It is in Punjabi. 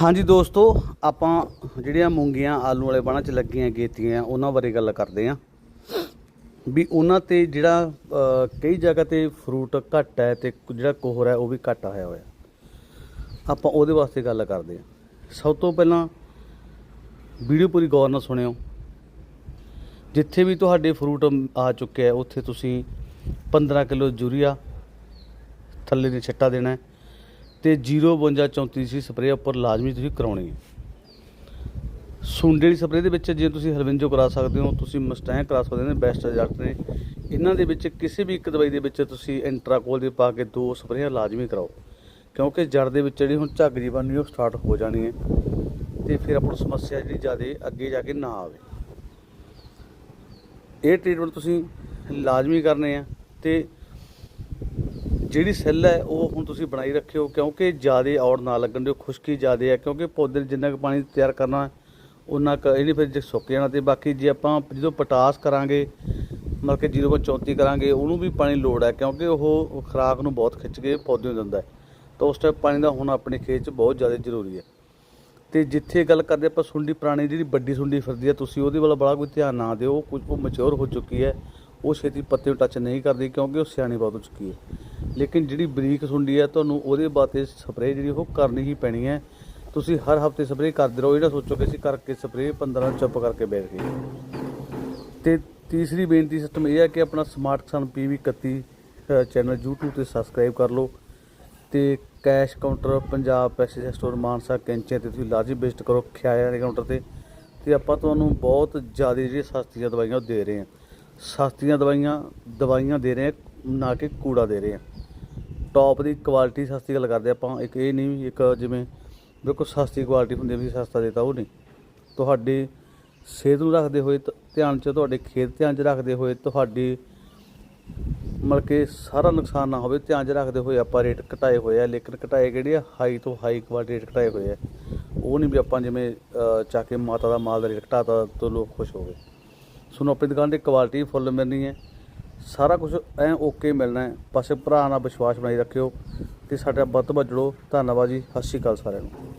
ਹਾਂਜੀ ਦੋਸਤੋ, ਆਪਾਂ ਜਿਹੜੀਆਂ ਮੂੰਗੀਆਂ, ਆਲੂ ਵਾਲੇ ਬਾਣਾ ਚ ਲੱਗੀਆਂ, ਗੇਤੀਆਂ, ਉਹਨਾਂ ਬਾਰੇ ਗੱਲ ਕਰਦੇ ਆਂ। ਵੀ ਉਹਨਾਂ ਤੇ ਜਿਹੜਾ ਕਈ ਜਗ੍ਹਾ ਤੇ ਫਰੂਟ ਘੱਟ ਹੈ ਤੇ ਜਿਹੜਾ ਕੋਹਰ ਹੈ ਉਹ ਵੀ ਘੱਟ ਆਇਆ ਹੋਇਆ। ਆਪਾਂ ਉਹਦੇ ਵਾਸਤੇ ਗੱਲ ਕਰਦੇ ਆਂ। ਸਭ ਤੋਂ ਪਹਿਲਾਂ ਵੀਡੀਓ ਪੂਰੀ ਗੌਰ ਨਾਲ ਸੁਣਿਓ। ਜਿੱਥੇ ਵੀ ਤੁਹਾਡੇ ਫਰੂਟ ਆ ਚੁੱਕੇ ਆ ਉੱਥੇ ਤੁਸੀਂ 15 ਕਿਲੋ ਯੂਰੀਆ ਥੱਲੇ ਦੇ ਛੱਟਾ ਦੇਣਾ ਹੈ। ਤੇ 052 34 ਸੀ ਸਪਰੇਅ ਉੱਪਰ ਲਾਜ਼ਮੀ ਤੁਸੀਂ ਕਰਾਉਣੀ ਹੈ। ਸੁੰਡੇ ਦੀ ਸਪਰੇਅ ਦੇ ਵਿੱਚ ਜੇ ਤੁਸੀਂ ਹਰਵਿੰਜੋ ਕਰਾ ਸਕਦੇ ਹੋ, ਤੁਸੀਂ ਮਸਟੈਂਗ ਕਰਾ ਸਕਦੇ ਹੋ ਬੈਸਟ ਰਿਜ਼ਲਟ ਨੇ। ਇਹਨਾਂ ਦੇ ਵਿੱਚ ਕਿਸੇ ਵੀ ਇੱਕ ਦਵਾਈ ਦੇ ਵਿੱਚ ਤੁਸੀਂ ਇੰਟਰਾਕੋਲ ਦੇ ਪਾ ਕੇ ਦੋ ਸਪਰੇਆਂ ਲਾਜ਼ਮੀ ਕਰਾਓ। ਕਿਉਂਕਿ ਜੜ ਦੇ ਵਿੱਚ ਜਿਹੜੀ ਹੁਣ ਝੱਗ ਜੀ ਬਣਨੀ, ਉਹ ਸਟਾਰਟ ਹੋ ਜਾਣੀ ਹੈ। ਤੇ ਫਿਰ ਆਪਾਂ ਨੂੰ ਸਮੱਸਿਆ ਜਿਹੜੀ ਜ਼ਿਆਦਾ ਅੱਗੇ ਜਾ ਕੇ ਨਾ ਆਵੇ। ਇਹ ਟ੍ਰੀਟਮੈਂਟ ਤੁਸੀਂ ਲਾਜ਼ਮੀ ਕਰਨੇ ਆ ਤੇ ਜਿਹੜੀ ਸੈੱਲ ਹੈ, ਉਹ ਹੁਣ ਤੁਸੀਂ ਬਣਾਈ ਰੱਖਿਓ, ਕਿਉਂਕਿ ਜ਼ਿਆਦਾ ਔੜ ਨਾ ਲੱਗਣ ਦਿਓ, ਖੁਸ਼ਕੀ ਜ਼ਿਆਦਾ ਹੈ, ਕਿਉਂਕਿ ਪੌਦੇ ਨੂੰ ਜਿੰਨਾ ਕੁ ਪਾਣੀ ਤਿਆਰ ਕਰਨਾ ਉਹਨਾਂ ਕ ਇਹਨੇ ਫਿਰ ਜੇ ਸੁੱਕ ਜਾਣਾ ਤੇ ਬਾਕੀ ਜੇ ਆਪਾਂ ਜਦੋਂ ਪਟਾਸ ਕਰਾਂਗੇ, ਮਤਲਬ ਕਿ 0.34 ਕਰਾਂਗੇ, ਉਹਨੂੰ ਵੀ ਪਾਣੀ ਲੋੜ ਹੈ, ਕਿਉਂਕਿ ਉਹ ਖੁਰਾਕ ਨੂੰ ਬਹੁਤ ਖਿੱਚ ਕੇ ਪੌਦੇ ਨੂੰ ਦਿੰਦਾ ਹੈ। ਤਾਂ ਉਸ ਟਾਈਮ ਪਾਣੀ ਦਾ ਹੁਣ ਆਪਣੇ ਖੇਤ 'ਚ ਬਹੁਤ ਜ਼ਿਆਦਾ ਜ਼ਰੂਰੀ ਹੈ। ਤੇ ਜਿੱਥੇ ਗੱਲ ਕਰਦੇ ਆਪਾਂ ਸੁੰਡੀ ਪੁਰਾਣੀ, ਜਿਹੜੀ ਵੱਡੀ ਸੁੰਡੀ ਫਿਰਦੀ ਹੈ, ਤੁਸੀਂ ਉਹਦੇ ਵੱਲ ਬੜਾ ਕੋਈ ਧਿਆਨ ਨਾ ਦਿਓ, ਕੁਝ ਉਹ ਮੈਚੁਰ ਹੋ ਚੁੱਕੀ ਹੈ, ਉਹ ਛੇਤੀ ਪੱਤੇ ਨੂੰ ਟੱਚ ਨਹੀਂ ਕਰਦੀ, ਕਿਉਂਕਿ ਉਹ ਸਿਆਣੀ ਬਹੁਤ ਹੋ ਚੁੱਕੀ ਹੈ। ਲੇਕਿਨ ਜਿਹੜੀ ਬਰੀਕ ਸੁੰਡੀ ਹੈ ਤੁਹਾਨੂੰ ਉਹਦੇ ਵਾਸਤੇ ਸਪਰੇਅ ਜਿਹੜੀ ਉਹ ਕਰਨੀ ਹੀ ਪੈਣੀ ਹੈ। ਤੁਸੀਂ ਹਰ ਹਫ਼ਤੇ ਸਪਰੇਅ ਕਰਦੇ ਰਹੋ, ਇਹ ਸੋਚੋ ਕਿ ਅਸੀਂ ਕਰਕੇ ਸਪਰੇਅ 15 ਦਿਨ ਚੁੱਪ ਕਰਕੇ ਬੈਠ ਗਏ। ਤੇ ਤੀਸਰੀ ਬੇਨਤੀ ਸਿਸਟਮ ਇਹ ਹੈ ਕਿ ਆਪਣਾ smart Kisan PV 31 channel YouTube ਤੇ ਸਬਸਕ੍ਰਾਈਬ ਕਰ ਲਓ। ਤੇ ਕੈਸ਼ ਕਾਊਂਟਰ ਪੰਜਾਬ ਪੈਸੇ ਸਟੋਰ ਮਾਨਸਾ ਕੈਂਚੇ ਤੇ ਤੁਸੀਂ ਲਾਜ਼ਮੀ ਵਿਜ਼ਿਟ ਕਰੋ ਖਿਆਇਆ ਦੇ ਕਾਊਂਟਰ ਤੇ। ਤੇ ਆਪਾਂ ਤੁਹਾਨੂੰ ਬਹੁਤ ਜ਼ਿਆਦਾ ਜਿਹੜੀਆਂ ਸਸਤੀਆਂ ਦਵਾਈਆਂ ਉਹ ਦੇ ਰਹੇ ਹਾਂ। ਸਸਤੀਆਂ ਦਵਾਈਆਂ ਦਵਾਈਆਂ ਦੇ ਰਹੇ ਹਾਂ ਨਾ ਕਿ ਕੂੜਾ ਦੇ ਰਹੇ ਹਾਂ ਟੌਪ ਦੀ ਕੁਆਲਿਟੀ ਸਸਤੀ ਗੱਲ ਕਰਦੇ ਆਪਾਂ ਇੱਕ ਇਹ ਨਹੀਂ ਵੀ ਇੱਕ ਜਿਵੇਂ ਬਿਲਕੁਲ ਸਸਤੀ ਕੁਆਲਿਟੀ ਹੁੰਦੀ ਹੈ ਵੀ ਸਸਤਾ ਦੇਤਾ ਉਹ ਨਹੀਂ। ਤੁਹਾਡੀ ਸਿਹਤ ਨੂੰ ਰੱਖਦੇ ਹੋਏ ਧ- ਧਿਆਨ ਚ ਤੁਹਾਡੇ ਖੇਤ ਧਿਆਨ ਚ ਰੱਖਦੇ ਹੋਏ ਤੁਹਾਡੀ ਮਤਲਬ ਕਿ ਸਾਰਾ ਨੁਕਸਾਨ ਨਾ ਹੋਵੇ ਧਿਆਨ ਚ ਰੱਖਦੇ ਹੋਏ ਆਪਾਂ ਰੇਟ ਘਟਾਏ ਹੋਏ ਆ ਲੇਕਿਨ ਘਟਾਏ ਕਿਹੜੇ ਆ? ਹਾਈ ਤੋਂ ਹਾਈ ਕੁਆਲਿਟੀ ਰੇਟ ਘਟਾਏ ਹੋਏ ਆ। ਉਹ ਨਹੀਂ ਵੀ ਆਪਾਂ ਜਿਵੇਂ ਅਹ, ਚੱਕ ਕੇ ਮਾਤਾ ਦਾ ਮਾਲ ਦਾ ਰੇਟ ਘਟਾਤਾ ਤੋਂ ਲੋਕ ਖੁਸ਼ ਹੋ ਗਏ ਸੁਣੋ ਆਪਣੀ ਦੁਕਾਨ ਤੇ ਕੁਆਲਿਟੀ ਫੁੱਲ ਮਿਲਣੀ ਹੈ। ਸਾਰਾ ਕੁਝ ਐ ਓਕੇ ਮਿਲਣਾ ਹੈ। ਪਾਸੇ ਭਰਾ ਨਾਲ ਵਿਸ਼ਵਾਸ ਬਣਾਈ ਰੱਖਿਓ ਤੇ ਸਾਡਾ ਵੱਧ ਤੋਂ ਵੱਧ ਜੁੜੋ। ਧੰਨਵਾਦ ਜੀ। ਸਤਿ ਸ਼੍ਰੀ ਅਕਾਲ ਸਾਰਿਆਂ ਨੂੰ।